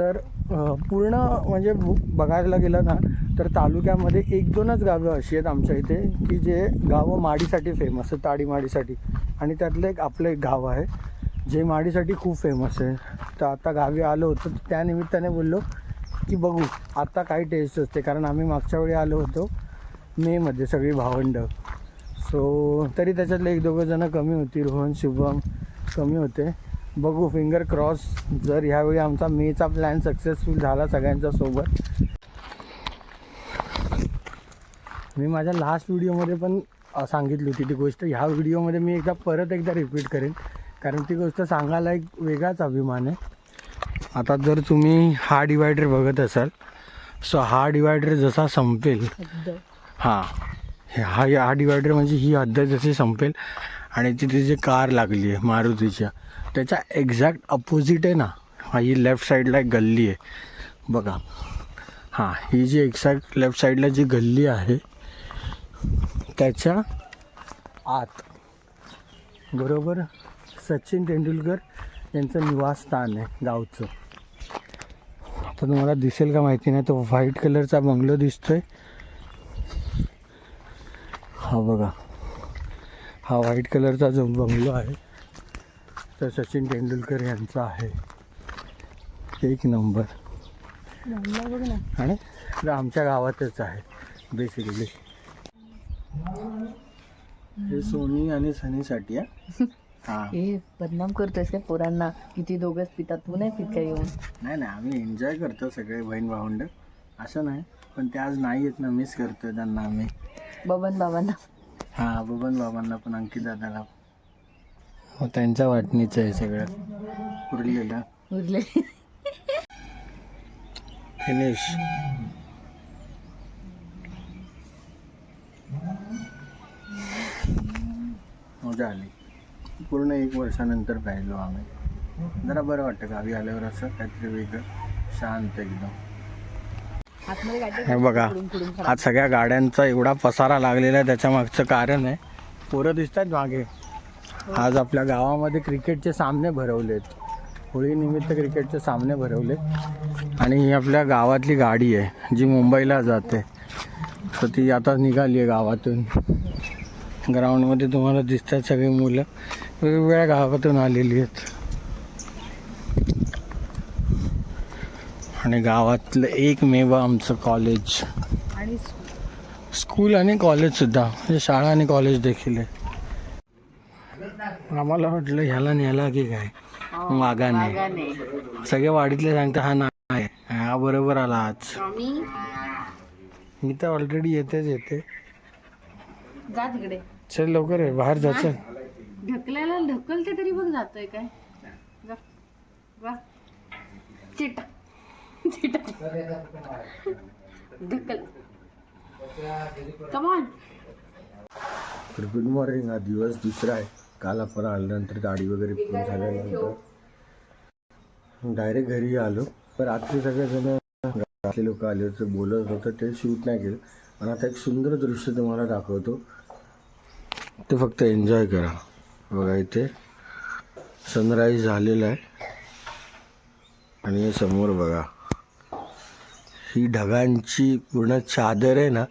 तर पूर्ण म्हणजे ब- बघायला गेलं ना तर तालुक्यामध्ये एक दोनच गावं अशी आहेत आमच्या इथे की जे गावं माडीसाठी फेमस आहे ताडी माडीसाठी. आणि त्यातलं एक आपलं एक गाव आहे जे माडीसाठी खूप फेमस आहे. तर आता गावी आलो होतो त्यानिमित्ताने बोललो की बघू आता काही टेस्ट असते. कारण आम्ही मागच्या वेळी आलो होतो मेमध्ये सगळी भावंडं. सो तरी त्याच्यातले एक दोघं जणं कमी होती रोहन शुभम कमी होते. बघू फिंगर क्रॉस जर ह्यावेळी आमचा मेचा प्लॅन सक्सेसफुल झाला सगळ्यांच्या सोबत. मी माझ्या लास्ट व्हिडिओमध्ये पण सांगितली होती ती गोष्ट. ह्या व्हिडिओमध्ये मी एकदा परत एकदा रिपीट करेन. कारण ती गोष्ट सांगायला एक वेगळाच अभिमान आहे. आता जर तुम्ही हा डिवायडर बघत असाल सो हा डिवायडर जसा संपेल हां हे- हा हा डिवायडर म्हणजे ही हद्द जशी संपेल आणि तिथे जे कार लागली आहे मारुतीच्या त्याच्या एक्झॅक्ट अपोजिट आहे ना. हा ही लेफ्ट साईडला एक गल्ली आहे. बघा. हां ही जी एक्झॅक्ट लेफ्ट साईडला जी गल्ली आहे त्याच्या आत. बरोबर? सचिन तेंडुलकर यांचं निवासस्थान आहे गावचं. आता तुम्हाला दिसेल का माहिती नाही तो व्हाईट कलरचा बंगलो दिसतोय. हा बघा. हा व्हाईट कलरचा जो बंगलो आहे तर सचिन तेंडुलकर यांचा आहे. एक नंबर. आणि आमच्या गावातच आहे बेसिकली हे सोनी आणि सनीसाठी आहे हां. बदनाम करतोयस काय पोरांना? किती दोघंच पितात तू नाही पित काय येऊन? नाही नाही आम्ही एन्जॉय करतो सगळे बहीण भावंड. असं नाही पण ते आज नाही येत ना मिस करतो त्यांना आम्ही. बबन बाबांना. हां बबन बाबांना पण अंकित दादाला. हो त्यांच्या वाटणीचं आहे सगळं. उरलेलं. उरले. फिनिश. मजा आली. पूर्ण एक वर्षानंतर पाहिलो आम्ही. जरा बरं वाटतं गावी आल्यावर असं काहीतरी वेगळं शांत एकदम. हे बघा आज सगळ्या गाड्यांचा एवढा पसारा लागलेला आहे त्याच्या मागचं कारण आहे पोरं दिसतात मागे. आज आपल्या गावामध्ये क्रिकेटचे सामने भरवलेत. होळीनिमित्त क्रिकेटचे सामने भरवले आणि ही आपल्या गावातली गाडी आहे जी मुंबईला जाते. तर ती आता निघाली आहे गावातून. ग्राउंडमध्ये तुम्हाला दिसतात सगळी मुलं. वेगवेगळ्या गावातून आलेली आहेत. आणि गावातलं एकमेव आमचं कॉलेज आणि स्कूल आणि कॉलेज सुद्धा. म्हणजे शाळा आणि कॉलेज देखील आहे. आम्हाला वाटलं ह्याला न्याला की काय? वाघाने. गाणे सगळे वाडीतले सांगता हा नाही हा बरोबर आला आज. मी तर ऑलरेडी येतेच येते. जा तिकडे. चल लवकर आहे बाहेर जायचं ढकलायला ढकलते तरी बघ जातोय काय? जा. चिट. चिट. ढकल. कमॉन तर गुड मॉर्निंग हा दिवस दुसरा आहे. काल आपण आल्यानंतर गाडी वगैरे फिरून झाल्यानंतर डायरेक्ट घरी आलो. पण रात्री सगळेजण घरातले लोक आले होते बोलत होतं ते शूट नाही केलं. पण आता एक सुंदर दृश्य तुम्हाला दाखवतो. ते फक्त एन्जॉय करा. बघा इथे सनराईज झालेला आहे. आणि समोर बघा. ही ढगांची पूर्ण चादर आहे ना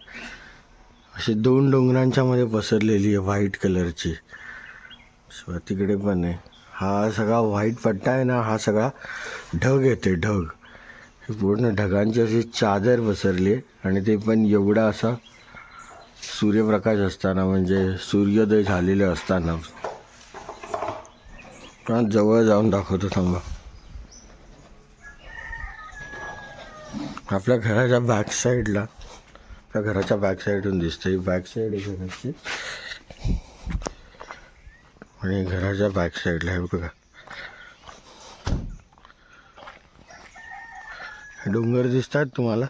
अशी दोन डोंगरांच्या मध्ये पसरलेली आहे व्हाईट कलरची. सो तिकडे पण आहे हा सगळा व्हाईट पट्टा आहे ना हा सगळा ढग येते ढग. हे पूर्ण ढगांची अशी चादर पसरली आहे आणि ते पण एवढा असा सूर्यप्रकाश असताना म्हणजे सूर्योदय झालेले असताना. जवळ जाऊन दाखवतो थांबा. आपल्या घराच्या बॅक साईडला आपल्या घराच्या बॅक साईडून दिसते बॅक साईड आहे घराची. आणि घराच्या बॅक साईडला आहे बघा. डोंगर दिसतात तुम्हाला.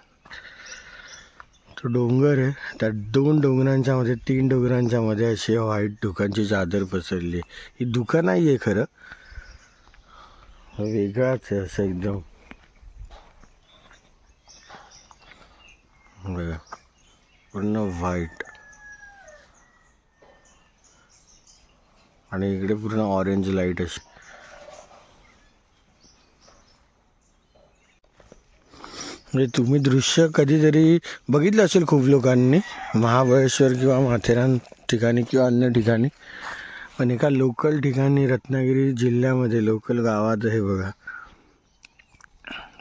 तो डोंगर आहे. त्या दोन डोंगरांच्या मध्ये तीन डोंगरांच्या मध्ये अशी व्हाईट दुकानची चादर पसरली आहे. ही दुकान नाही आहे खरं. वेगळाच आहे असं एकदम. बघा. पूर्ण व्हाईट आणि इकडे पूर्ण ऑरेंज लाइट अशी म्हणजे तुम्ही दृश्य कधीतरी बघितलं असेल खूप लोकांनी महाबळेश्वर किंवा माथेरान ठिकाणी किंवा अन्य ठिकाणी पण एका लोकल ठिकाणी रत्नागिरी जिल्ह्यामध्ये लोकल गावात हे बघा.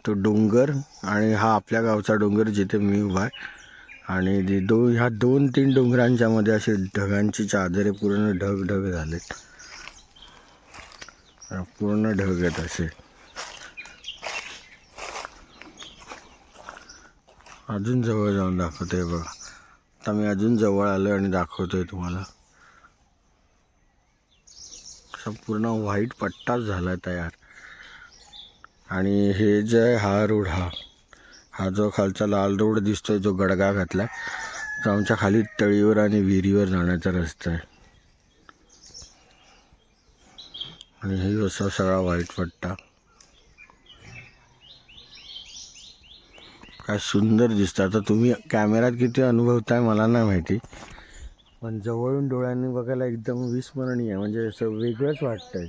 तो डोंगर आणि हा आपल्या गावचा डोंगर जिथे मी उभा आहे आणि जे दो ह्या दोन तीन डोंगरांच्या मध्ये असे ढगांची चादरे पूर्ण ढग ढग झालेत. पूर्ण ढग आहेत असे. अजून जवळ जाऊन दाखवतोय बघा. आता मी अजून जवळ आलो आणि दाखवतोय तुम्हाला. असा पूर्ण व्हाईट पट्टाच झाला तयार. आणि हे जे हा रोड हा हा जो खालचा लाल रोड दिसतोय जो गडगा घातला तो आमच्या खाली तळीवर आणि विहिरीवर जाण्याचा रस्ता आहे. आणि हे असा सगळा व्हाईट पट्टा. काय सुंदर दिसतं. आता तुम्ही कॅमेऱ्यात किती अनुभवताय मला नाही माहिती. पण जवळून डोळ्यांनी बघायला एकदम विस्मरणीय म्हणजे असं वेगळंच वाटतंय.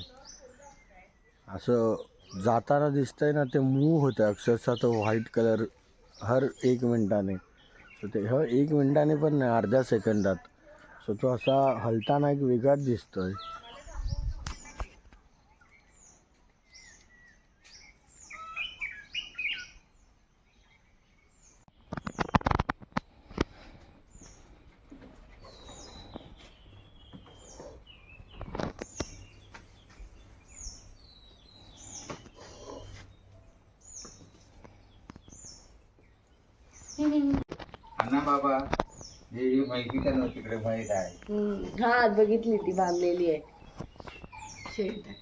असं जाताना दिसतंय ना ते मूव होतं. अक्षरशः तो व्हाईट कलर हर एक मिनटाने. सो ते हर एक मिनटाने पण नाही अर्ध्या सेकंदात. सो तो असा हलताना एक वेगळाच आहे अण्णा बाबा हे ही माहिती का नव्हती तिकडे? माहीत आहे. हा बघितली ती बांधलेली आहे. शेत आहे.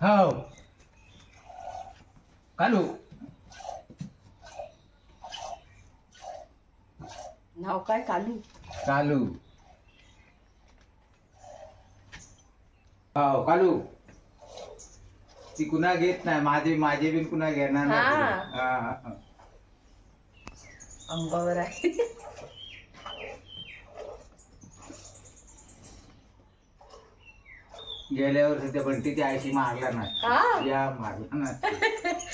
हो कालू नाव काय कालू कालू हो कालू ती कुणा घेत नाही माझे माझे बिन कुणा घेणार नाही हा. पुढे. हा, हा, हा. अंगावर आहे गेल्या वर्षी त्या बंटीच्या आईशी मारला हा. ना या मारला ना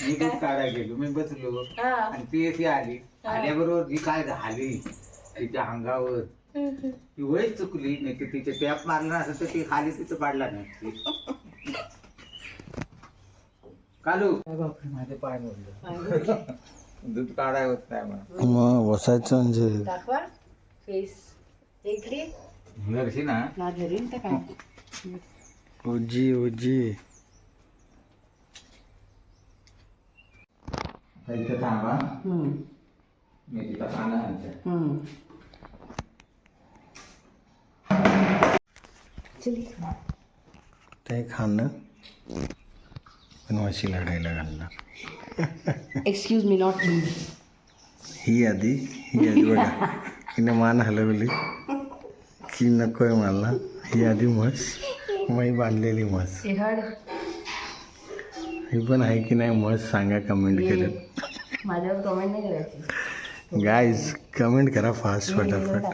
मी दूध काढायला गेलो मी बसलो हा. आणि ती ती आली आल्याबरोबर जी काय झाली तिच्या अंगावर. ती वय चुकली नाही की तिचे टॅप मारला नसेल तर ती खाली तिथं पाडला नाही. कालू. माझे पाय मोडले. दूध काढाय होत नाही मला. मग बसायचं म्हणजे? दाखवा. फेस इकडे नरशी ना. ना घरी तर काय? ओजी ओजी इथं थांबा. हम्म. मी तिथं खाणं आणते. ते खाणं पण वाशी लढायला घालणार एक्सक्यूज मी नॉट ही आधी ही आधी बघा. हिने मान हलवली. की नकोय मला. ही आधी म्हस. ही बांधलेली म्हस. ही पण आहे की नाही म्हस सांगा कमेंट करत माझ्यावर कमेंट नाही करायची. गाईज कमेंट करा फास्ट फटाफट.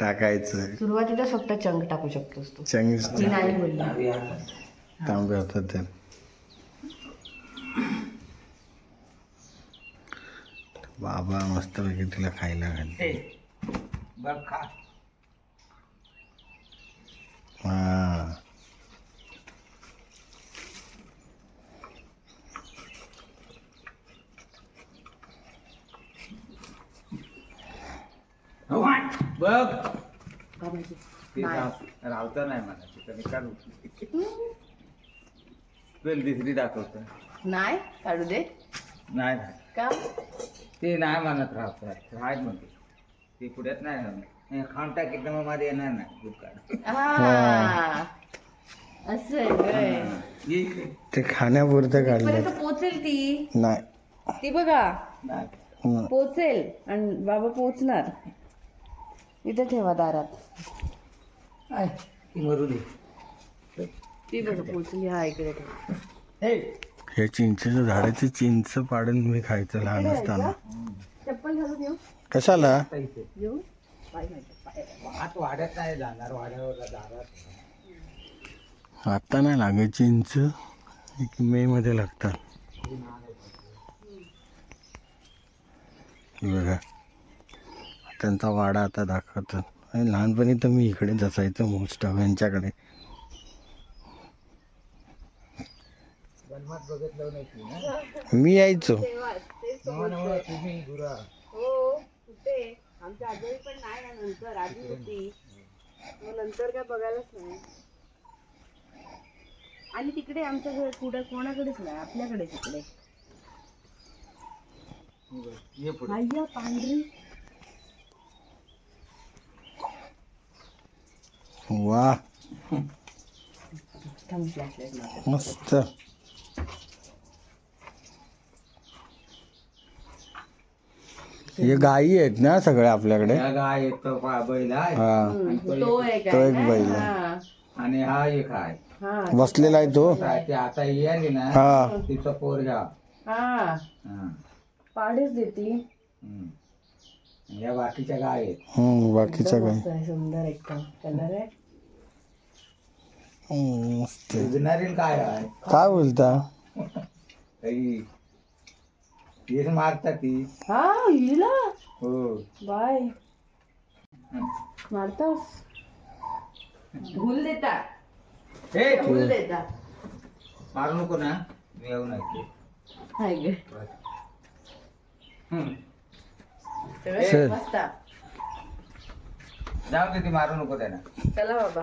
टाकायचं. सुरुवातीला फक्त चंक टाकू शकतोस तू. चंगीस ती नाही बोलली. तांबे होतात ते. बाबा मस्तपैकी तिला खायला घालते बघ खा. हो, बघ. का माहिती? ते राव- रावता नाही मला तिथं मी काढू दुसरी दाखवत. नाही काढू दे. नाही. नाही का? ते नाही म्हणत राहतात राहत म्हणते. ते पुढ्यात नाही म्हणत. हे खाऊन टाकीत मग माझं येणार नाही. दूध काढ. हा. असं आहे होय. ये इकडे. ते खाण्यापुरतं काढलं. पोचेल ती. नाही. ती बघा. नाही. पोचेल. आणि बाबा पोचणार. इथे ठेवा दारात. आय, ती मरू दे. ती बघ पोचली हा इकडे ठेवा. हे. हे चिंचेच्या झाडाची चिंच पाडून मी खायचं लहान असताना. चप्पल घालून येऊ? कशाला? आता इथे येऊ? पाय माहिती, पाय. आत वाड्यात नाही जाणार वाड्यावर दारात. आता नाही लागे चिंच. मे मध्ये लागतात. हे बघा. त्यांचा वाडा आता दाखवतात आणि लहानपणी तर मी इकडे असायचो मोस्ट ऑफ यांच्याकडे. मी यायचो. हो नंतर काय बघायलाच नाही. आणि तिकडे आमच्या घर कुठे कोणाकडेच नाही आपल्याकडे तिकडे. पांढरी. वा. मस्त हे गायी आहेत ना सगळ्या आपल्याकडे? या गाय एक तो पा- बैल आहे हा. आणि तो तो एक- तो? बैल आहे. हा. आणि हा एक आहे. हा. बसलेला आहे तो? काय ते आता ये आली ना हा. तिचा पोर घ्या हा. हा. पाडीच देती. हम्म. आणि या बाकीच्या गाय आहेत. हम्म, बाकीच्या काय आहे, सुंदर एकदम कलर आहे. मस्त. उजणारी काय आहे? काय बोलता? काही तीच मारतात ती. हा हिला? हो. बाय. मारतास? भूल देता. हे भूल देता. मारू नको ना मी येऊ नाही हाय गे. हम्म. मस्त. जाऊ दे ती मारू नको त्यांना चला बाबा.